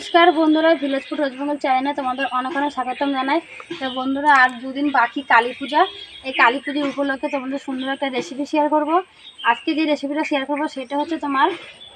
নমস্কার বন্ধুরা village food রোজবেঙ্গল চ্যানেলে তোমাদের অনেক অনেক স্বাগতম জানাই। তো বন্ধুরা আর দুদিন বাকি কালী পূজা। এই কালী পুজো উপলক্ষে তোমাদের সুন্দর একটা রেসিপি শেয়ার করব। আজকে যে রেসিপিটা শেয়ার করব, সেটা হচ্ছে তোমার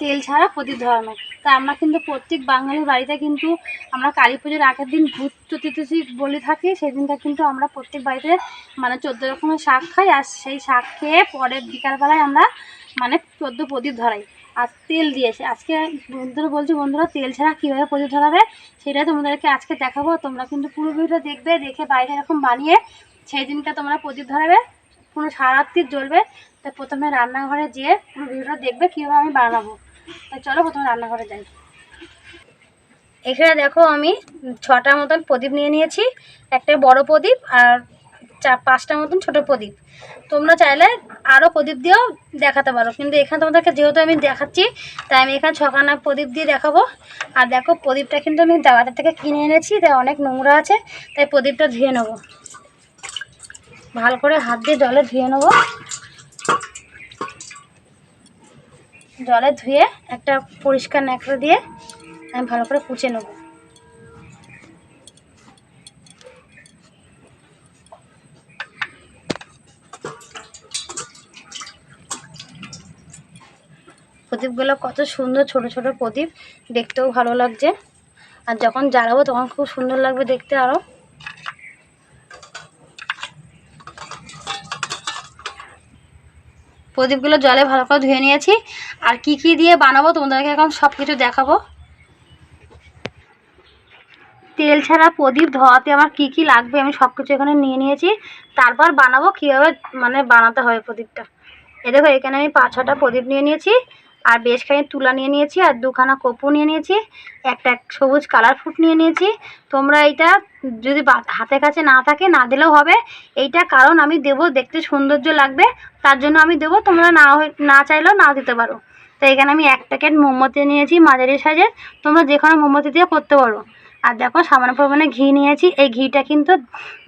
তেল ছাড়া প্রদীপ ধরানো তা আমরা কিন্তু প্রত্যেক বাঙালির বাড়িতে কিন্তু আমরা কালী পুজোর আগের দিন ভূত চতুর্দশী বলে থাকি সেই দিনটা কিন্তু আমরা প্রত্যেক বাড়িতে মানে চোদ্দ রকমের শাক খাই, আর সেই শাক খেয়ে পরের বিকালবেলায় আমরা মানে চোদ্দ প্রদীপ ধরাই। আর তেল দিয়েছে। আজকে বন্ধুরা বলছি, বন্ধুরা, তেল ছাড়া কীভাবে প্রদীপ ধরাবে সেটা তোমাদেরকে আজকে দেখাবো। তোমরা কিন্তু পুরো ভিডিওটা দেখবে, দেখে বাইরে এরকম বানিয়ে সেই দিনটা তোমরা প্রদীপ ধরাবে, পুরো সারাত্রি জ্বলবে। তো প্রথমে রান্নাঘরে যেয়ে পুরো ভিডিওটা দেখবে, কীভাবে আমি বানাবো। তো চলো প্রথমে রান্নাঘরে যাই। এখানে দেখো আমি ছটা মতন প্রদীপ নিয়ে নিয়েছি। একটা বড় প্রদীপ আর চার পাঁচটা মতন ছোট প্রদীপ। তোমরা চাইলে আরও প্রদীপ দিয়েও দেখাতে পারো। কিন্তু এখানে তোমাদেরকে যেহেতু আমি দেখাচ্ছি, তাই আমি এখানে ছখানা প্রদীপ দিয়ে দেখাবো। আর দেখো, প্রদীপটা কিন্তু আমি বাজার থেকে কিনে এনেছি তাই অনেক নোংরা আছে, তাই প্রদীপটা ধুয়ে নেব। ভালো করে হাত দিয়ে জলে ধুয়ে নেব। জলে ধুয়ে একটা পরিষ্কার ন্যাকড়া দিয়ে আমি ভালো করে কুচে নেব। প্রদীপগুলো কত সুন্দর ছোট ছোট প্রদীপ, দেখতেও ভালো লাগছে। আর যখন জ্বালাবো তখন খুব সুন্দর লাগবে দেখতে আরও প্রদীপগুলো জলে ভালো করে ধুয়ে নিয়েছি। আর কি কি দিয়ে বানাবো তোমাদেরকে এখন সব কিছু দেখাবো। তেল ছাড়া প্রদীপ ধোয়াতে আমার কি কি লাগবে আমি সব কিছু এখানে নিয়ে নিয়েছি। তারপর বানাবো কীভাবে মানে বানাতে হবে প্রদীপটা। এ দেখো এখানে আমি পাঁচ ছটা প্রদীপ নিয়ে নিয়েছি। আর বেশ খানিক তুলা নিয়ে নিয়েছি, আর দুখানা কপু নিয়ে নিয়েছি, একটা সবুজ কালার ফুট নিয়ে নিয়েছি। তোমরা এইটা যদি হাতের কাছে না থাকে, না দিলেও হবে। এইটা কারণ আমি দেবো, দেখতে সৌন্দর্য লাগবে, তার জন্য আমি দেবো, তোমরা না না চাইলেও না দিতে পারো। তো এখানে আমি এক প্যাকেট মোমবাতি নিয়েছি, মাঝারি সাইজের। তোমরা যে কোনো মোমবাতি দিয়ে করতে পারো। আর দেখো, সামান্য পরিমাণে ঘি নিয়েছি। এই ঘিটা কিন্তু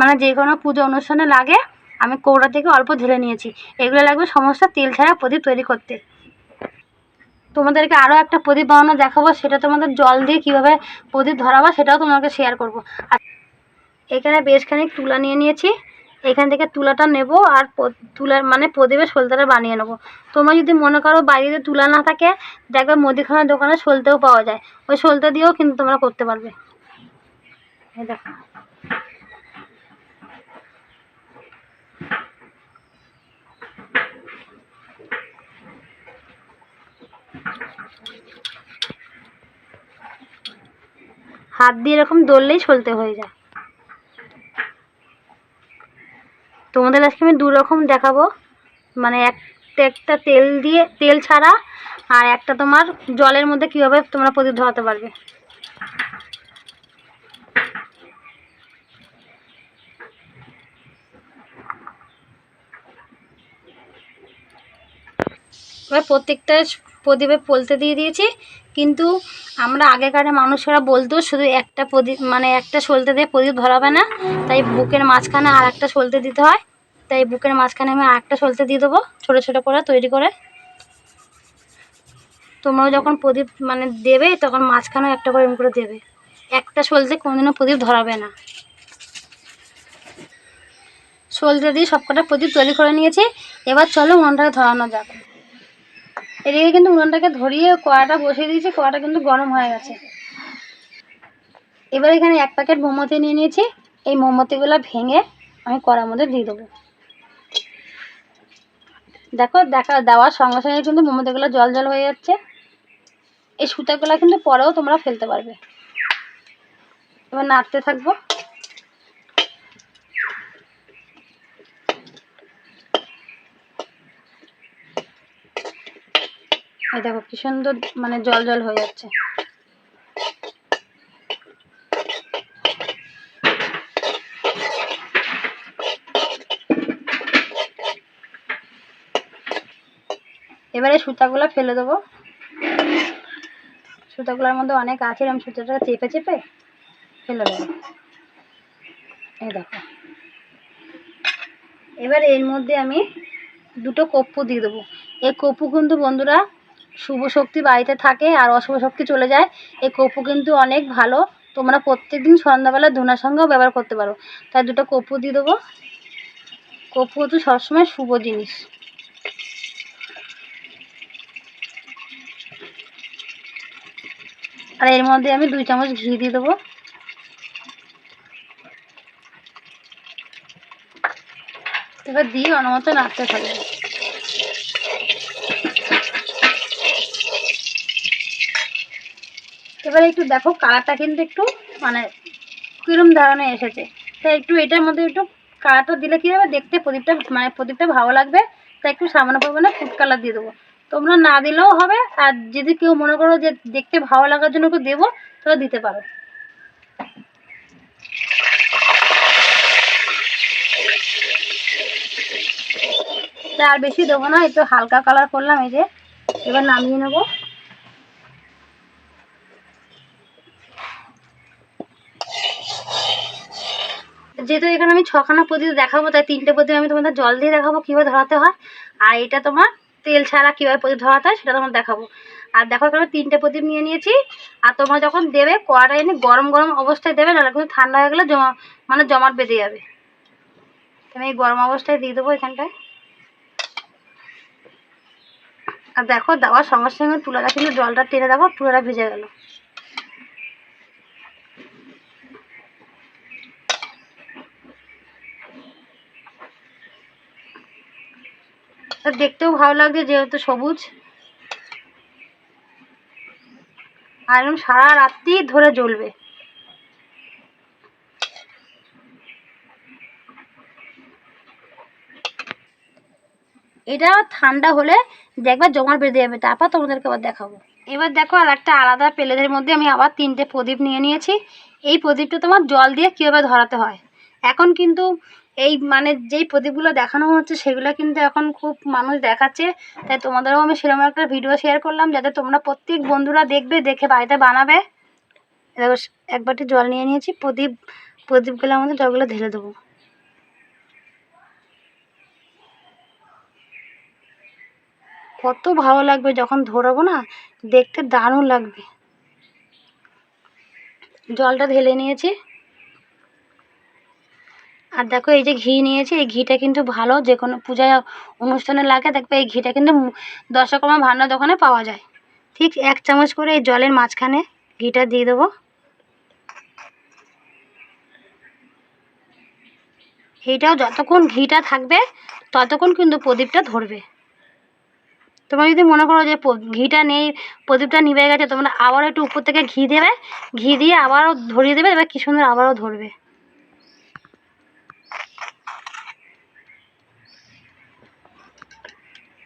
মানে যে কোনো পুজো অনুষ্ঠানে লাগে, আমি কৌড়া থেকে অল্প ঢেলে নিয়েছি। এগুলো লাগবে সমস্ত তেল ছাড়া প্রদীপ তৈরি করতে। তোমাদেরকে আরও একটা প্রদীপ বানানো দেখাবো, সেটা তোমাদের জল দিয়ে কীভাবে প্রদীপ ধরাবো সেটাও তোমাকে শেয়ার করব। আর এখানে বেশ খানিক তুলা নিয়ে নিয়েছি। এখান থেকে তুলাটা নেব আর তুলার মানে প্রদীপের সলতাটা বানিয়ে নেব। তোমরা যদি মনে করো বাড়িতে তুলা না থাকে, দেখবে মুদিখানার দোকানে সলতেও পাওয়া যায়। ওই সলতে দিয়েও কিন্তু তোমরা করতে পারবে। দেখো। হাত দিয়ে এরকম দললেই সলতে হয়ে যায়। তোমাদের আজকে আমি দু রকম দেখাবো। মানে একটা একটা তেল দিয়ে, তেল ছাড়া আর একটা তোমার জলের মধ্যে কীভাবে তোমরা প্রদীপ ধরাতে পারবে। এবার প্রত্যেকটা প্রদীপে পলতে দিয়ে দিয়েছি। কিন্তু আমরা আগেকার মানুষেরা বলতো, শুধু একটা প্রদীপ মানে একটা সলতে দিয়ে প্রদীপ ধরাবে না, তাই বুকের মাঝখানে আর একটা সলতে দিতে হয়। তাই বুকের মাঝখানে আমি আর একটা সলতে দিয়ে দেবো, ছোটো ছোটো করে তৈরি করে। তোমরাও যখন প্রদীপ মানে দেবে, তখন মাঝখানেও একটা করে এরকম করে দেবে। একটা সলতে কোনোদিনও প্রদীপ ধরাবে না। সলতে দিয়ে সবকটা প্রদীপ তৈরি করে নিয়েছি। এবার চলো মনটাকে ধরানো যাক। এদিকে কিন্তু উনুনটাকে ধরিয়ে কড়াটা বসিয়ে দিয়েছি কড়াটা কিন্তু গরম হয়ে গেছে। এবার এখানে এক প্যাকেট মোমবাতি নিয়ে নিয়েছি, এই মোমবাতিগুলো ভেঙে আমি কড়ার মধ্যে দিয়ে দেবো। দেখো, দেখা, দেওয়ার সঙ্গে সঙ্গে কিন্তু মোমবাতিগুলো জল জল হয়ে যাচ্ছে। এই সুতাগুলো কিন্তু পরেও তোমরা ফেলতে পারবে। এবার নাড়তে থাকব। দেখো কি সুন্দর মানে জল জল হয়ে যাচ্ছে। এবারে সুতাগুলো ফেলে দেবো। সুতাগুলোর মধ্যে অনেক আছে, আমি সুতাটা চেপে চেপে ফেলে দেবো। এই দেখো। এবার এর মধ্যে আমি দুটো কপ্পু দিয়ে দেবো। এই কপ্পু কিন্তু বন্ধুরা শুভ শক্তি বাড়িতে থাকে আর অশুভ শক্তি চলে যায়। এই কপু কিন্তু অনেক ভালো। তোমরা প্রত্যেক দিন সন্ধ্যাবেলা ধুনার সঙ্গেও ব্যবহার করতে পারো। তাই দুটো কপু দিয়ে দেবো। কপু তো সবসময় শুভ জিনিস। আর এর মধ্যে আমি দুই চামচ ঘি দিয়ে দেবো। এবার দিয়ে অনমতো নাড়তে থাকবে। এবারে একটু দেখো কালারটা কিন্তু একটু মানে কিরম ধরনের এসেছে। তাই একটু এটার মধ্যে একটু কালারটা দিলে কী হবে? দেখতে প্রদীপটা মানে প্রদীপটা ভালো লাগবে। তাই একটু সামান্য পরিমাণে ফুড কালার দিয়ে দেবো। তোমরা না দিলেও হবে, আর যদি কেউ মনে করো যে দেখতে ভালো লাগার জন্য কেউ দেবো, তাহলে দিতে পারো। আর বেশি দেবো না, একটু হালকা কালার করলাম এই যে, এবার নামিয়ে নেব। যেহেতু এখানে আমি ছখানা প্রদীপ দেখাবো, তাই তিনটে প্রদীপ আমি তোমাদের জল দিয়ে দেখাবো কীভাবে ধরাতে হয়। আর এটা তোমার তেল ছাড়া কীভাবে প্রদীপ ধরাতে হয় সেটা তোমার দেখাবো। আর দেখো এখানে তিনটে প্রদীপ নিয়ে নিয়েছি। আর তোমরা যখন দেবে কড়াটা এনে গরম গরম অবস্থায় দেবে, নাহলে কিন্তু ঠান্ডা হয়ে গেলে জমা মানে জমাট বেঁধে যাবে। আমি এই গরম অবস্থায় দিয়ে দেবো এখানটায়। আর দেখো, দেওয়ার সঙ্গে সঙ্গে তুলাটা কিন্তু জলটা টেনে দেখো তুলাটা ভিজে গেল। আর দেখতেও ভালো লাগছে যেহেতু সবুজ। আর এরকম সারা রাত্রি ধরে জ্বলবে। এটা ঠান্ডা হলে দেখবা জমাট বেঁধে যাবে, তারপর তোমাদেরকে আবার দেখাবো। এবার দেখো আর একটা আলাদা প্লেটের মধ্যে আমি আবার তিনটে প্রদীপ নিয়ে নিয়েছি। এই প্রদীপটা তোমার জল দিয়ে কীভাবে ধরাতে হয়? এখন কিন্তু এই মানে যেই প্রদীপগুলো দেখানো হচ্ছে, সেগুলো কিন্তু এখন খুব মানুষ দেখাচ্ছে। তাই তোমাদেরও আমি সেরকম একটা ভিডিও শেয়ার করলাম, যাতে তোমরা প্রত্যেক বন্ধুরা দেখবে, দেখে বাড়িতে বানাবে। দেখো, এক বাটি জল নিয়ে নিয়েছি, প্রদীপ প্রদীপগুলোর মধ্যে জলগুলো ঢেলে দেবো। কত ভালো লাগবে, যখন ধরাবো না, দেখতে দারুণ লাগবে। জলটা ঢেলে নিয়েছি। আর দেখো এই যে ঘি নিয়েছি, এই ঘিটা কিন্তু ভালো, যে কোনো পূজায়, অনুষ্ঠানে লাগে, দেখবে এই ঘিটা কিন্তু দশকর্মা ভান্ডার দোকানে পাওয়া যায়। ঠিক এক চামচ করে এই জলের মাঝখানে ঘিটা দিয়ে দেবো। এইটাও যতক্ষণ ঘিটা থাকবে, ততক্ষণ কিন্তু প্রদীপটা ধরবে। তোমরা যদি মনে করো যে ঘিটা নেই, প্রদীপটা নিভে গেছে, তোমরা আবার একটু উপর থেকে ঘি দেবে, ঘি দিয়ে আবারও ধরিয়ে দেবে এবার কি সুন্দর আবারও ধরবে।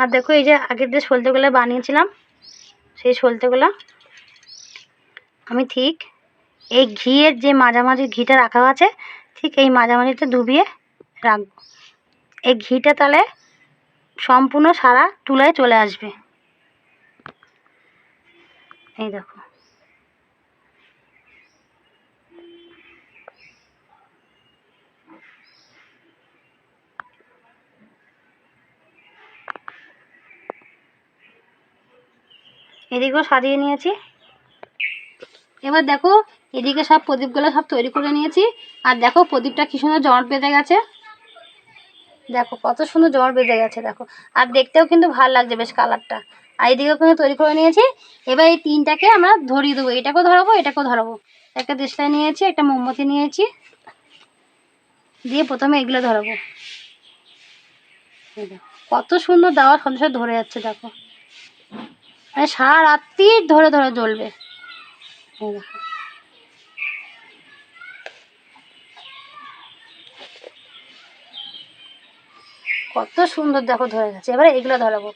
আর দেখো এই যে আগের যে সলতেগুলো বানিয়েছিলাম, সেই সলতেগুলো, আমি ঠিক এই ঘিয়ের যে মাঝামাঝি ঘিটা রাখা আছে, ঠিক এই মাঝামাঝিতে ডুবিয়ে রাখব। এই ঘিটা তাহলে সম্পূর্ণ সারা তুলায় চলে আসবে। এই দেখো। এদিকেও সাজিয়ে নিয়েছি। এবার দেখো, এদিকে সব প্রদীপগুলো সব তৈরি করে নিয়েছি। আর দেখো, প্রদীপটা কি সুন্দর জমাট বেঁধে গেছে। দেখো, কত সুন্দর জমাট বেঁধে গেছে, দেখো। আর দেখতেও কিন্তু ভালো লাগছে বেশ কালারটা। আর এদিকেও কিন্তু তৈরি করে নিয়েছি। এবার এই তিনটাকে আমরা ধরিয়ে দেবো। এটাকেও ধরাবো এটাকেও ধরাবো। একটা দেশলাই নিয়েছি, একটা মোমবাতি নিয়েছি। দিয়ে প্রথমে এগুলো ধরাবো। কত সুন্দর দেওয়ার সঙ্গে সঙ্গে ধরে যাচ্ছে, দেখো। মানে সারা রাত্রি ধরে ধরে জ্বলবে। কত সুন্দর দেখো ধরে গেছে। এবারে এগুলো ধরাবো।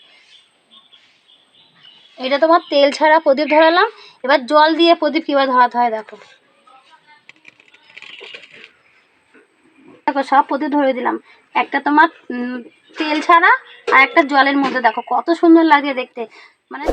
এটা তোমার তেল ছাড়া প্রদীপ ধরালাম। এবার জল দিয়ে প্রদীপ কীভাবে ধরাতে হয় দেখো। দেখো, সব প্রদীপ ধরে দিলাম। একটা তোমার তেল ছাড়া আর একটা জলের মধ্যে। দেখো, কত সুন্দর লাগে দেখতে। মানে